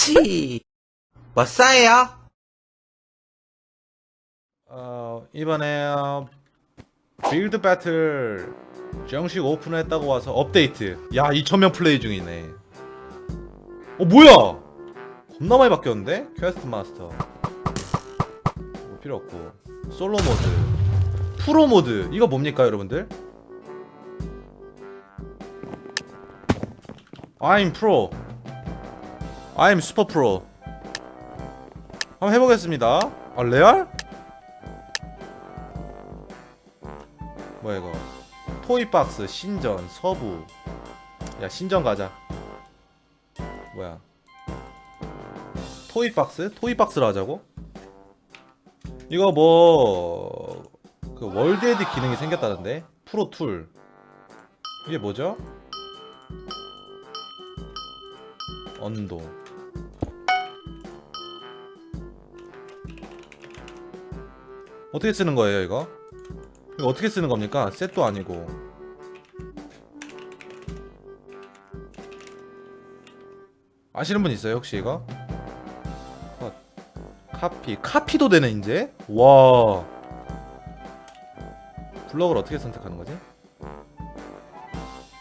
치. 뭐 싸요? 어, 이번에 어, 빌드 배틀 정식 오픈했다고 와서 업데이트. 야, 2,000명 플레이 중이네. 어, 뭐야? 겁나 많이 바뀌었는데? 퀘스트 마스터. 뭐 필요 없고. 솔로 모드. 프로 모드. 이거 뭡니까, 여러분들? I'm pro. I'm super. 한번 해보겠습니다. 아, 레알? 뭐야 이거 토이박스 신전 서부 야 신전 가자 뭐야 토이박스? 토이박스로 하자고? 이거 뭐... 그 월드에드 기능이 생겼다는데? 프로툴 이게 뭐죠? 언도 어떻게 쓰는 거예요 이거? 이거 어떻게 쓰는 겁니까? 셋도 아니고 아시는 분 있어요 혹시 이거? 컷. 카피 카피도 되네 이제? 와 블럭을 어떻게 선택하는 거지?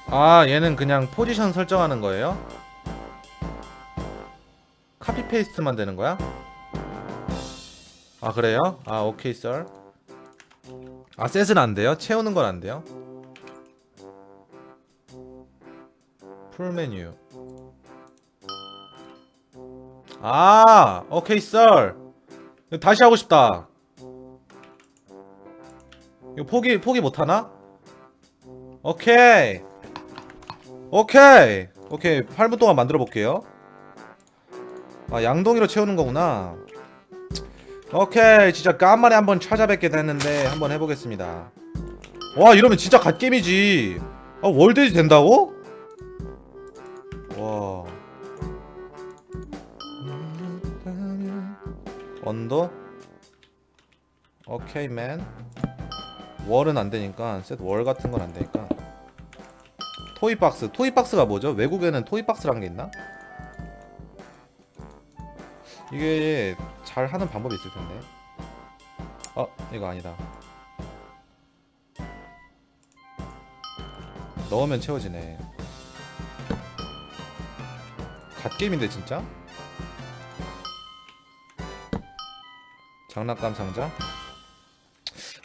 아 얘는 그냥 포지션 설정하는 거예요? 카피 페이스트만 되는 거야? 아 그래요? 아 오케이 썰 아 셋은 안 돼요? 채우는 건 안 돼요? 풀 메뉴 아 오케이 썰 다시 하고 싶다 이거 포기 포기 못 하나? 오케이 오케이 오케이 8분 동안 만들어 볼게요 아 양동이로 채우는 거구나 오케이 진짜 간만에 한번 찾아뵙게 됐는데 한번 해보겠습니다. 와 이러면 진짜 갓게임이지. 아 월드에지 된다고? 와. 언더? 오케이 맨. 월은 안되니까 셋 월 같은 건 안되니까. 토이박스. 토이박스가 뭐죠? 외국에는 토이박스란 게 있나? 이게 잘 하는 방법이 있을 텐데. 어, 이거 아니다. 넣으면 채워지네. 갓게임인데 진짜? 장난감 상자?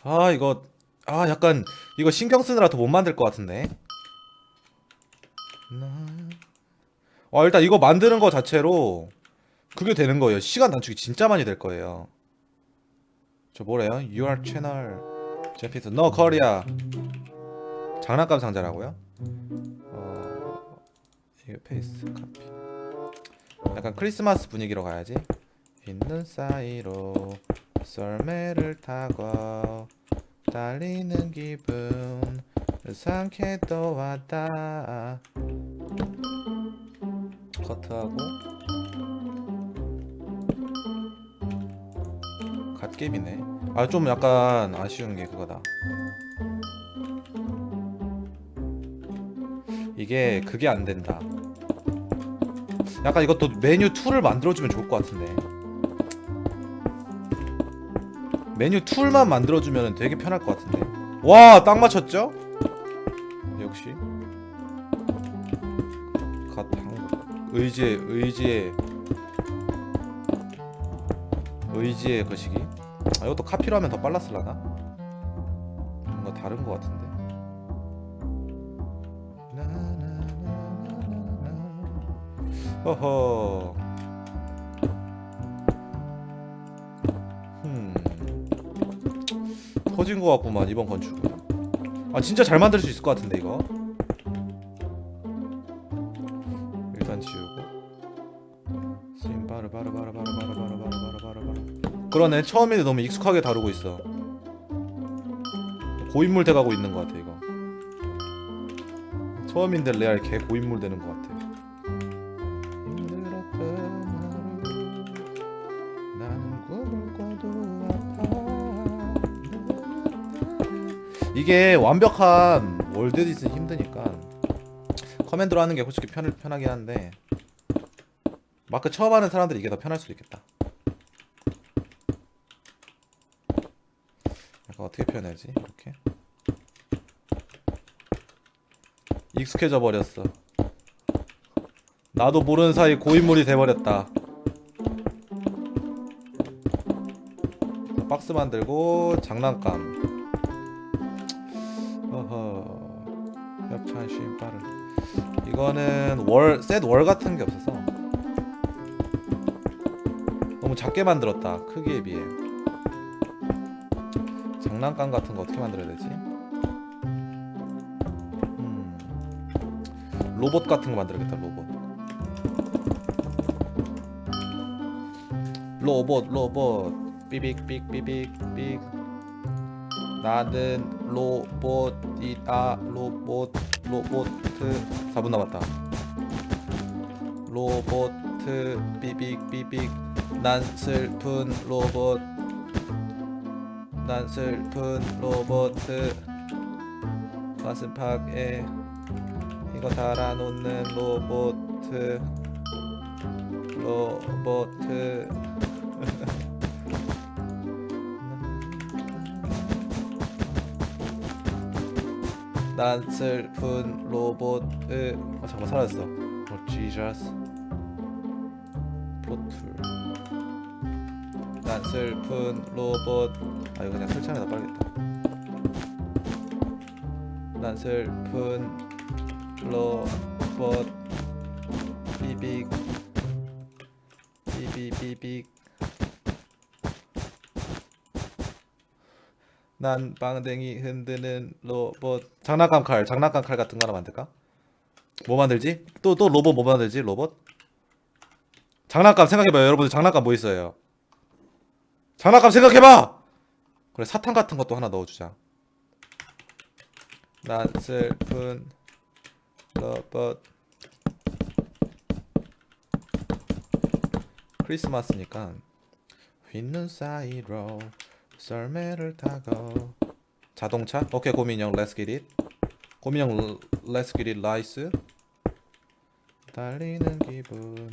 아 이거 아 약간 이거 신경 쓰느라 더 못 만들 것 같은데. 아 일단 이거 만드는 거 자체로 그게 되는 거예요. 시간 단축이 진짜 많이 될 거예요. 저 뭐래요? UR 채널 제피트 너 커리아 장난감 상자라고요? 어 이거 페이스 카피. 약간 크리스마스 분위기로 가야지. 있는 사이로 썰매를 타고 달리는 기분 상쾌 또 왔다. 커트하고 갓게임이네. 아 좀 약간 아쉬운 게 그거다. 이게 그게 안 된다. 약간 이것도 메뉴 2를 만들어주면 좋을 것 같은데. 메뉴 툴만 만들어주면 되게 편할 것 같은데. 와, 딱 맞췄죠? 역시. 갓 한- 의지의 의지의 의지의 거시기. 아, 이것도 카피로 하면 더 빨랐을라나? 뭔가 다른 것 같은데. 허허. 음. 터진 것 같구만 이번 건축은. 아 진짜 잘 만들 수 있을 것 같은데 이거. 일단 지우고. 심바르바르바르바르 그러네 처음인데 너무 익숙하게 다루고 있어. 고인물 돼가고 있는 것 같아 이거. 처음인데 레알 개 고인물 되는 것 같아. 이게 완벽한 월드 에디슨 힘드니까 커맨드로 하는 게 솔직히 편, 편하긴 한데 마크 처음 하는 사람들이 이게 더 편할 수도 있겠다. 약간 어떻게 표현해야지? 이렇게 익숙해져 버렸어. 나도 모르는 사이 고인물이 돼버렸다. 박스 만들고 장난감. 어허. 협찬 신발을. 이거는 월, 셋월 같은 게 없어서 너무 작게 만들었다. 크기에 비해. 장난감 같은 거 어떻게 만들어야 되지? 음. 로봇 같은 거 만들어야겠다. 로봇. 로봇 로봇 삐빅 삐빅 삐빅 나는 로봇이다 로봇 로보트 4분 남았다 로보트 삐빅 삐빅 난 슬픈 로봇 난 슬픈 로보트 가슴팍에 이거 달아놓는 로보트 로보트 난 슬픈 로봇. 으... 어 잠깐 사라졌어. 어 지저스 난 슬픈 로봇 아 이거 그냥 설치하면 더 빠르겠다 난 슬픈 로봇 비빅 비비비빅 난 빵댕이 흔드는 로봇 장난감 칼 장난감 칼 같은 거 하나 만들까? 뭐 만들지? 또 또 로봇 뭐 만들지 로봇? 장난감 생각해봐요 여러분들 장난감 뭐 있어요? 장난감 생각해봐! 그래 사탕 같은 것도 하나 넣어주자. 난 슬픈 로봇 크리스마스니까 휘는 사이로 썰매를 타고. 자동차? 오케이 고민형 get it. 고민형 get it 라이스. 달리는 기분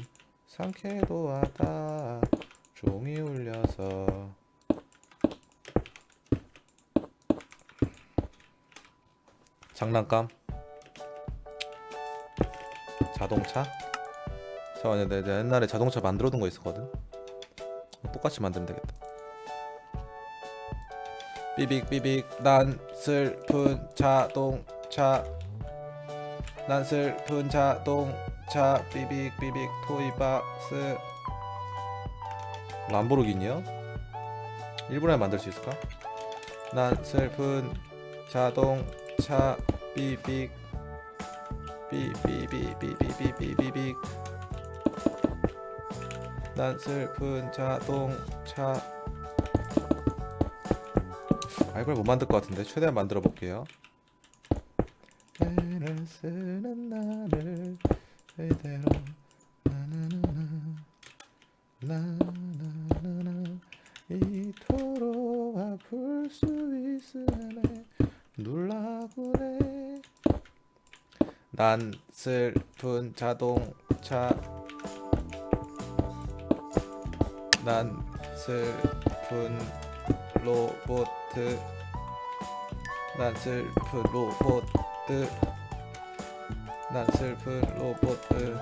상쾌도 하다 종이 울려서. 장난감? 자동차? 잠깐만요 내가 옛날에 자동차 만들어 둔 거 있었거든. 똑같이 만들면 되겠다. 삐빅 삐빅 난 슬픈 자동차. 난 슬픈 자동차. 삐빅 삐빅 토이박스 람보르기니요? 일본에 만들 수 있을까? 난 슬픈 자동차 삐빅 삐삐삐삐삐삐삐삐빅 난 슬픈 자동차 아 이걸 못 만들 것 같은데 최대한 만들어 볼게요. 애를 쓰는 나를 이대로 나나나나 나나나나 이토록 아플 수 있으네 놀라구네 난 슬픈 자동차 난 슬픈 로보트 난 슬픈 로보트 난 슬픈 로보트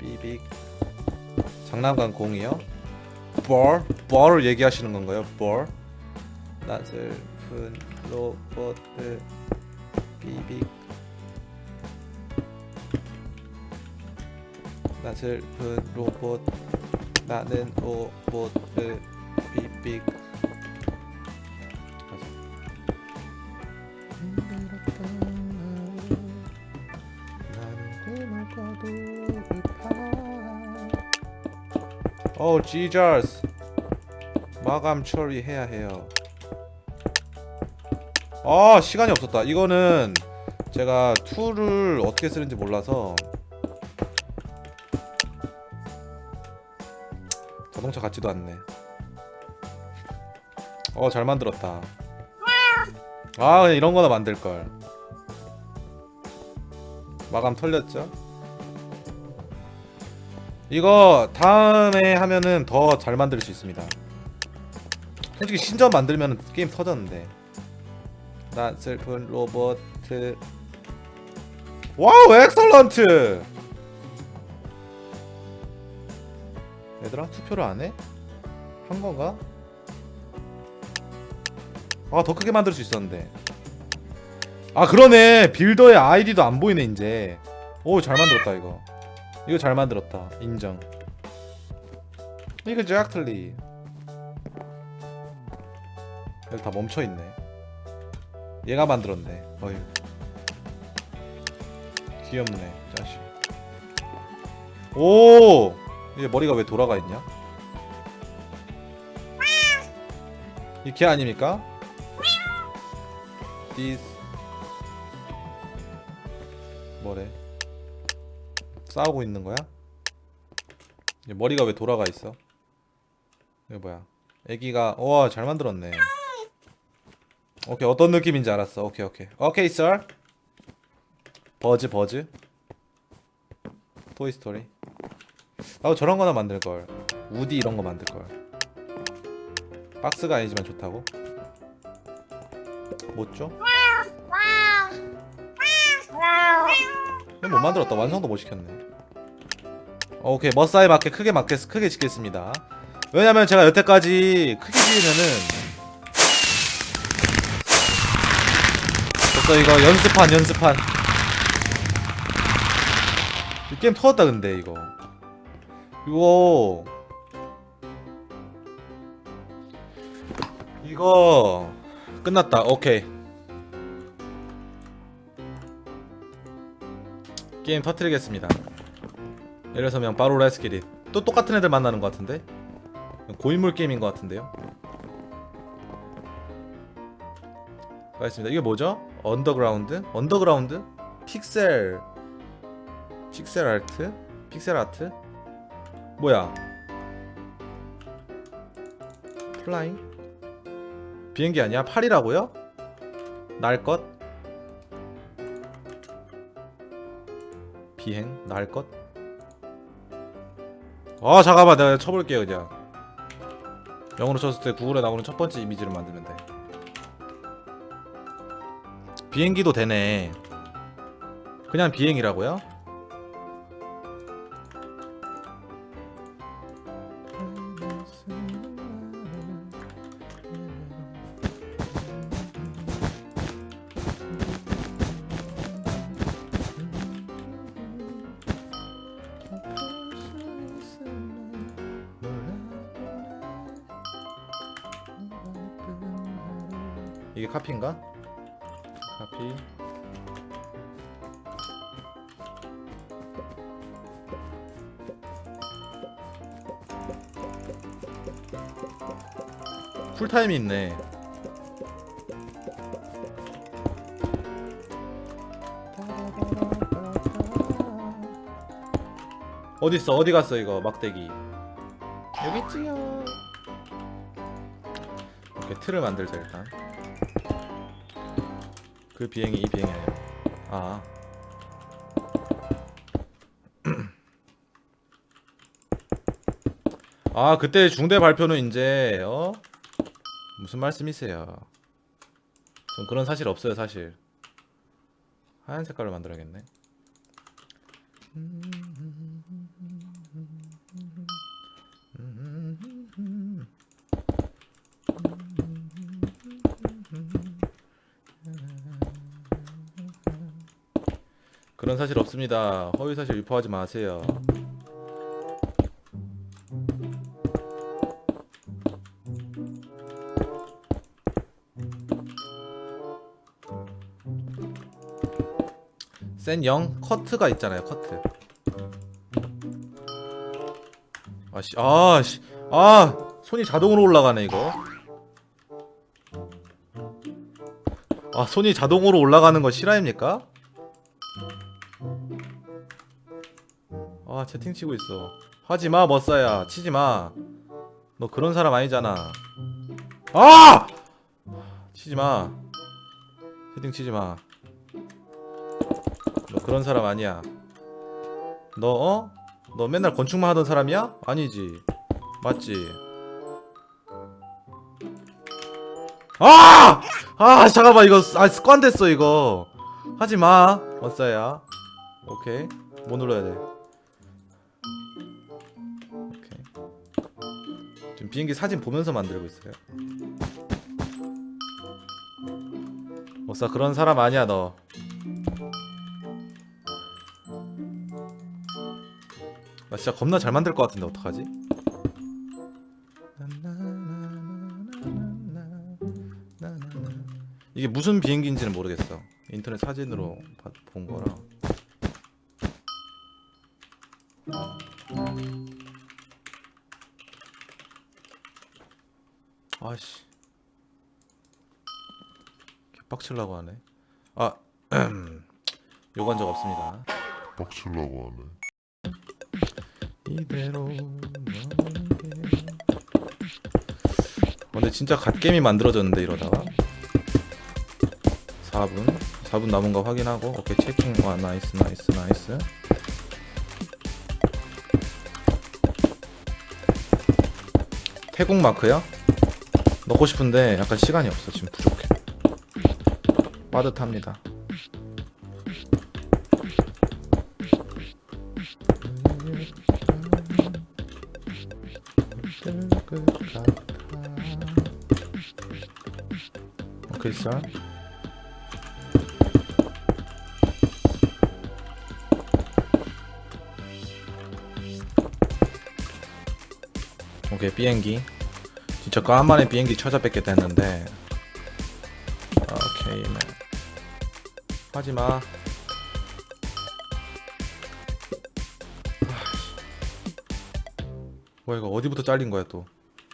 삐빅 장난감 공이요? 볼? 볼을 얘기하시는 건가요? 볼? 난 슬픈 로보트 삐빅 난 슬픈 로봇 나는 로보트 삐빅 가자. 힘들었던 하루 나는 꿈을 꿔도 급하 어 지저스 마감 처리해야 해요. 아 시간이 없었다. 이거는 제가 툴을 어떻게 쓰는지 몰라서 자동차 같지도 않네 어 잘 만들었다 아 그냥 이런 거나 만들 걸 마감 털렸죠 이거 다음에 하면은 더 잘 만들 수 있습니다. 솔직히 신전 만들면 게임 터졌는데. 난 슬픈 로봇. 와우, 엑설런트. 얘들아 투표를 안 해? 한 건가? 아 더 크게 만들 수 있었는데. 아 그러네 빌더의 아이디도 안 보이네 이제. 오 잘 만들었다 이거. 이거 잘 만들었다 인정. 이거 잭틀리. 여기 다 멈춰 있네. 얘가 만들었네. 어휴. 귀엽네 자식. 오. 이게 머리가 왜 돌아가 있냐? 이케 아닙니까? This 뭐래? 싸우고 있는 거야? 얘 머리가 왜 돌아가 있어? 이거 뭐야? 애기가 와 잘 만들었네. 오케이 어떤 느낌인지 알았어. 오케이 오케이 오케이 sir. 버즈 버즈. 토이 스토리. 나도 저런 거나 만들 걸. 우디 이런 거 만들 걸. 박스가 아니지만 좋다고? 못 줘? 못 만들었다. 완성도 못 시켰네. 어, 오케이 머사에 맞게 크게 맞게 크게 짓겠습니다. 왜냐면 제가 여태까지 크게 지으면은 벌써 이거 연습한 연습한 이 게임 터졌다 근데 이거 이거 이거 끝났다 오케이 게임 터트리겠습니다 예를 들어서 바로 레스키릿 또 똑같은 애들 만나는 것 같은데 고인물 게임인 것 같은데요 가겠습니다 이게 뭐죠? 언더그라운드? 언더그라운드? 픽셀 픽셀 아트? 픽셀 아트? 뭐야 플라잉? 비행기 아니야? 팔이라고요? 날 것? 비행? 날 것? 아 잠깐만 내가 쳐볼게요 그냥 영어로 쳤을 때 구글에 나오는 첫 번째 이미지를 만들면 돼 비행기도 되네 그냥 비행이라고요? 카피인가? 카피. 쿨타임이 있네. 어딨어? 어디 갔어 이거 막대기? 여기 있지요. 이렇게 틀을 만들자 일단 그 비행이 이 비행이 아니야. 아. 아 그때 중대 발표는 이제 어 무슨 말씀이세요? 전 그런 사실 없어요 사실. 하얀 색깔로 만들어야겠네. 그런 사실 없습니다. 허위 사실 유포하지 마세요. 센0 커트가 있잖아요. 커트. 아씨, 아씨, 아 손이 자동으로 올라가네 이거. 아 손이 자동으로 올라가는 거 실화입니까? 아 채팅 치고 있어 하지마 머싸야 치지마 너 그런 사람 아니잖아 아 치지마 채팅 치지마 너 그런 사람 아니야 너 어? 너 맨날 건축만 하던 사람이야? 아니지. 맞지? 아! 아, 잠깐만, 이거, 아, 습관 됐어, 이거. 하지 마. 어싸야. 오케이. 뭐 눌러야 돼? 비행기 사진 보면서 만들고 있어요. 어싸, 그런 사람 아니야, 너. 나 진짜 겁나 잘 만들 것 같은데 어떡하지? 이게 무슨 비행기인지는 모르겠어. 인터넷 사진으로 봐- 본 거라. 빡칠라고 하네. 아, 요구한 적 없습니다. 빡치려고 하네. 이대로 어, 근데 진짜 갓게임이 만들어졌는데 이러다가 4분 4분 남은 거 확인하고 오케이 체킹 와 나이스 나이스 나이스 태국 마크야? 넣고 싶은데 약간 시간이 없어 지금 빠듯합니다. 오케이 쌀 오케이 비행기. 진짜 까만의 비행기 찾아뵙겠다 했는데 하지마. 뭐야 이거 어디부터 잘린 거야 또?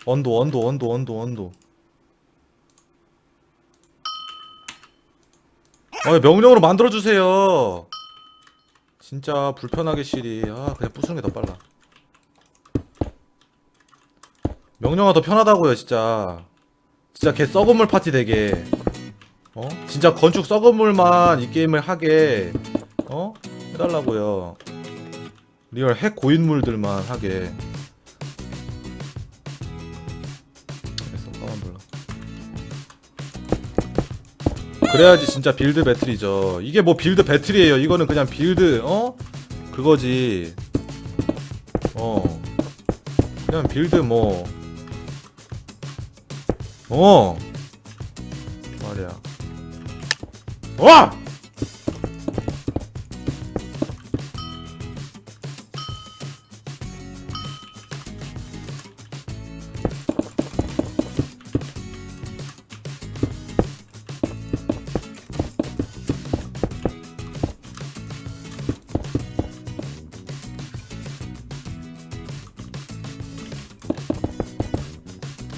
언도 언도 언도 언도 언도 아 명령으로 만들어 주세요. 진짜 불편하게 시리 아 그냥 부수는 게 더 빨라. 명령어 더 편하다고요 진짜. 진짜 개 썩은 물 파티 되게 어? 진짜 건축 썩은 물만 이 게임을 하게 어? 해달라고요. 리얼 핵 고인물들만 하게. 알겠어 까만 불러. 그래야지 진짜 빌드 배틀이죠. 이게 뭐 빌드 배틀이에요. 이거는 그냥 빌드 어? 그거지. 어. 그냥 빌드 뭐. 어. 말이야 와!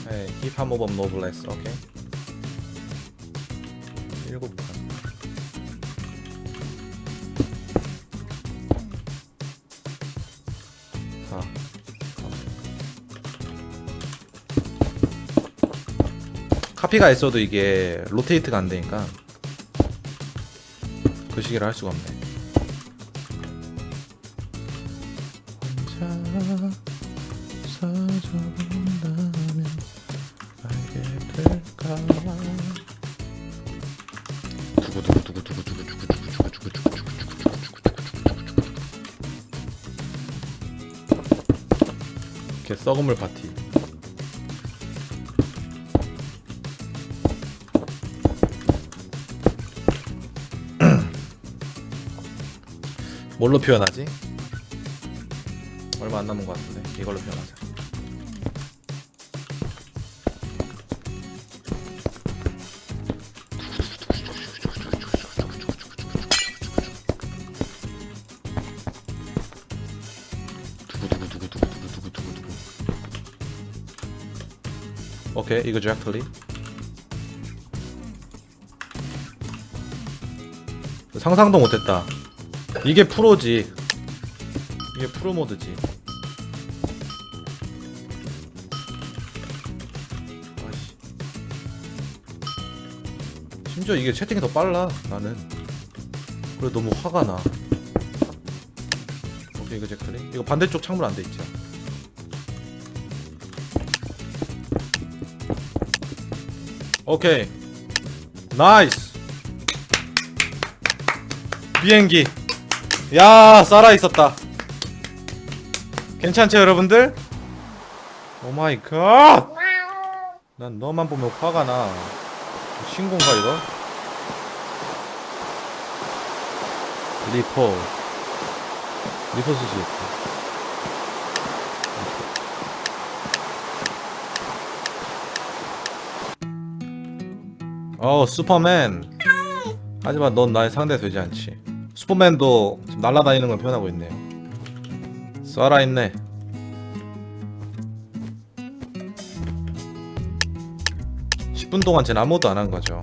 Hey, keep him up on mobilize, okay? 카피가 있어도 이게 로테이트가 안 되니까 그 시기를 할 수가 없네. 혼자 서준다 뭘로 표현하지? 얼마 안 남은 것 같은데. 이걸로 표현하자. 오케이 이거 exactly 상상도 못했다 이게 프로지. 이게 프로 모드지. 아이씨. 심지어 이게 채팅이 더 빨라 나는. 그래 너무 화가 나. 오케이 이거 제클리. 이거 반대쪽 창문 안 돼 있죠 오케이. 나이스. 비행기 야 살아 있었다. 괜찮죠 여러분들? 오 마이 갓 난 너만 보면 화가 나. 신고인가 이거? 리포 리포 수수 어 슈퍼맨. 하지만 넌 나의 상대 되지 않지 슈퍼맨도 지금 날아다니는 걸 표현하고 있네요. 살아있네. (10분) 동안 쟤는 아무것도 안 한 거죠.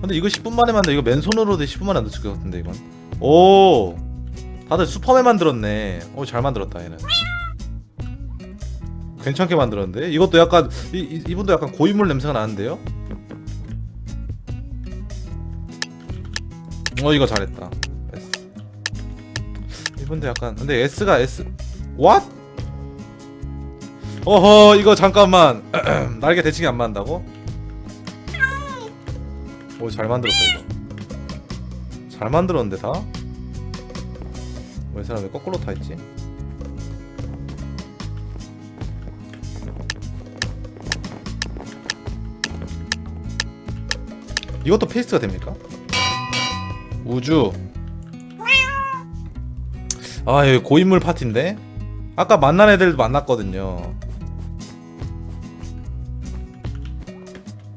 근데 이거 10분 만에 만들 이거 맨손으로도 10분 만에 안 됐을 것 같은데 이건. 오! 다들 슈퍼맨 만들었네. 오 잘 만들었다 얘는. 괜찮게 만들었는데? 이것도 약간 이, 이, 이분도 약간 고인물 냄새가 나는데요? 어 이거 잘했다 이분도 약간 근데 S가 S What? 어허 이거 잠깐만 날개 대칭이 안 맞는다고? 오 잘 만들었다 이거 잘 만들었는데 다? 왜 사람이 거꾸로 타 있지? 이것도 페이스트가 됩니까? 우주 아 여기 고인물 파티인데? 아까 만난 애들도 만났거든요.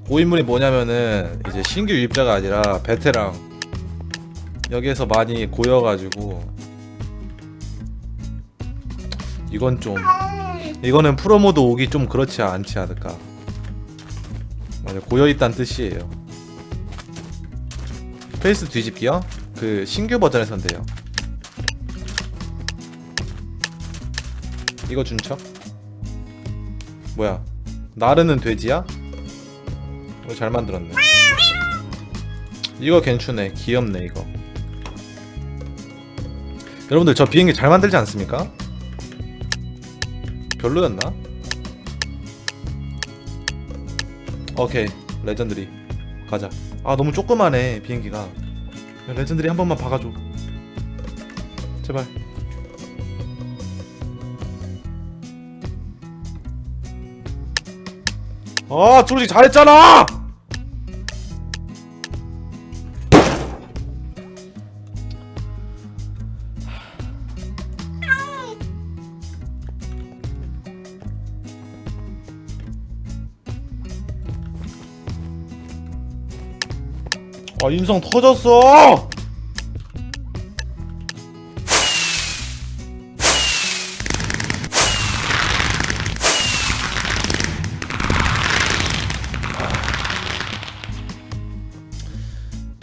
고인물이 뭐냐면은 이제 신규 유입자가 아니라 베테랑. 여기에서 많이 고여가지고. 이건 좀 이거는 프로모드 오기 좀 그렇지 않지 않을까. 맞아 고여있다는 뜻이에요. 페이스 뒤집기요? 그 신규 버전에선 돼요 이거 준 척? 뭐야? 나르는 돼지야? 이거 잘 만들었네. 이거 괜찮네. 귀엽네 이거. 여러분들 저 비행기 잘 만들지 않습니까? 별로였나? 오케이. 레전드리. 가자. 아 너무 조그마네 비행기가. 야, 레전드리 한 번만 박아줘. 제발 아 솔직히 잘했잖아! 아 인성 터졌어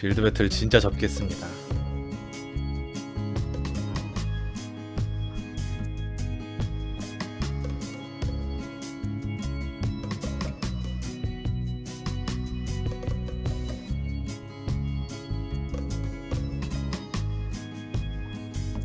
길드 배틀 진짜 접겠습니다.